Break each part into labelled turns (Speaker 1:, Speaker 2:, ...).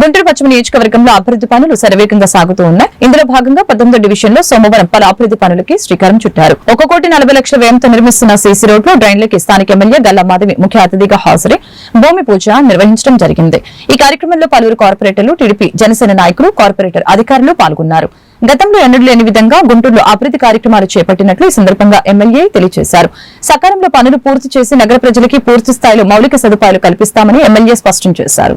Speaker 1: గుంటూరు పశ్చిమ నియోజకవర్గంలో అభివృద్ధి పనులు శరవేగంగా సాగుతూ ఉన్నాయి. ఇందులో భాగంగా పద్దెనిమిదో డివిజన్లో సోమవారం పలు అభివృద్ధి పనులకి శ్రీకారం చుట్టారు. ఒక కోటి నలభై లక్షల వ్యయంతో నిర్మిస్తున్న సీసీ రోడ్లు డ్రైన్లకి స్థానిక ఎమ్మెల్యే గల్లా మాధవి ముఖ్య అతిథిగా హాజరై భూమి పూజ నిర్వహించడం జరిగింది. ఈ కార్యక్రమంలో పలువురు కార్పొరేటర్లు టీడీపీ జనసేన నాయకులు కార్పొరేటర్ అధికారులు పాల్గొన్నారు. గతంలో ఎన్నడూ లేని విధంగా గుంటూరులో అభివృద్ధి కార్యక్రమాలు చేపట్టినట్లు ఈ సందర్భంగా ఎమ్మెల్యే తెలియజేశారు. సకాలంలో పనులు పూర్తి చేసి నగర ప్రజలకి పూర్తి స్థాయిలో మౌలిక సదుపాయాలు కల్పిస్తామని ఎమ్మెల్యే స్పష్టం చేశారు.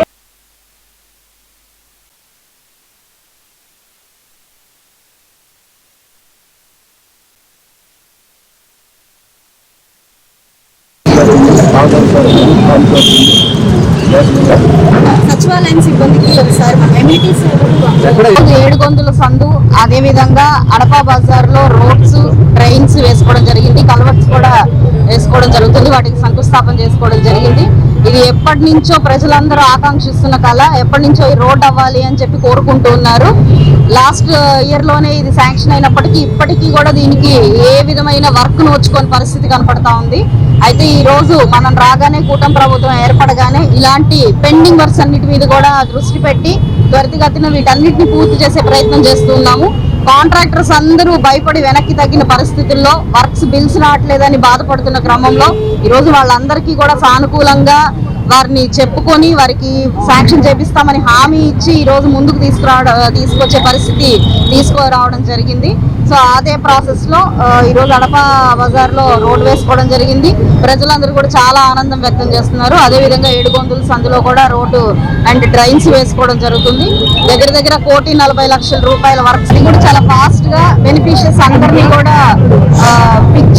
Speaker 2: సచివాలయం సిబ్బందికి ఒకసారి ఏడు గొంతుల సందు అదే విధంగా అడపా బజార్లో రోడ్స్ ట్రైన్స్ వేసుకోవడం జరిగింది కల్వర్ట్స్ కూడా వేసుకోవడం జరుగుతుంది వాటికి శంకుస్థాపన చేసుకోవడం జరిగింది. ఇది ఎప్పటి నుంచో ప్రజలందరూ ఆకాంక్షిస్తున్న కళ ఎప్పటి నుంచో ఈ రోడ్ అవ్వాలి అని చెప్పి కోరుకుంటూ ఉన్నారు. లాస్ట్ uh, ఇయర్లోనే ఇది శాంక్షన్ అయినప్పటికీ ఇప్పటికీ కూడా దీనికి ఏ విధమైన వర్క్ నోచుకొని పరిస్థితి కనపడతా ఉంది. అయితే ఈ రోజు మనం రాగానే కూటమి ప్రభుత్వం ఏర్పడగానే ఇలాంటి పెండింగ్ వర్క్స్ అన్నిటి మీద కూడా దృష్టి పెట్టి త్వరితగతిన వీటన్నిటిని పూర్తి చేసే ప్రయత్నం చేస్తున్నాము కాంట్రాక్టర్స్ అందరూ భయపడి వెనక్కి తగ్గిన పరిస్థితుల్లో వర్క్స్ బిల్స్ రావట్లేదని బాధపడుతున్న క్రమంలో ఈ రోజు వాళ్ళందరికీ కూడా సానుకూలంగా వారిని చెప్పుకొని వారికి శాంక్షన్ చేపిస్తామని హామీ ఇచ్చి ఈ రోజు ముందుకు తీసుకురావడం తీసుకొచ్చే పరిస్థితి తీసుకురావడం జరిగింది. సో అదే ప్రాసెస్లో ఈ రోజు అడప బజార్లో రోడ్ వేసుకోవడం జరిగింది. ప్రజలందరూ కూడా చాలా ఆనందం వ్యక్తం చేస్తున్నారు. అదే విధంగా ఏడుగొందుల సందులో కూడా రోడ్డు అండ్ డ్రైన్స్ వేసుకోవడం జరుగుతుంది. దగ్గర దగ్గర కోటి నలభై లక్షల రూపాయల వర్క్స్ కూడా చాలా ఫాస్ట్గా బెనిఫిషియర్స్ అందరినీ కూడా పిక్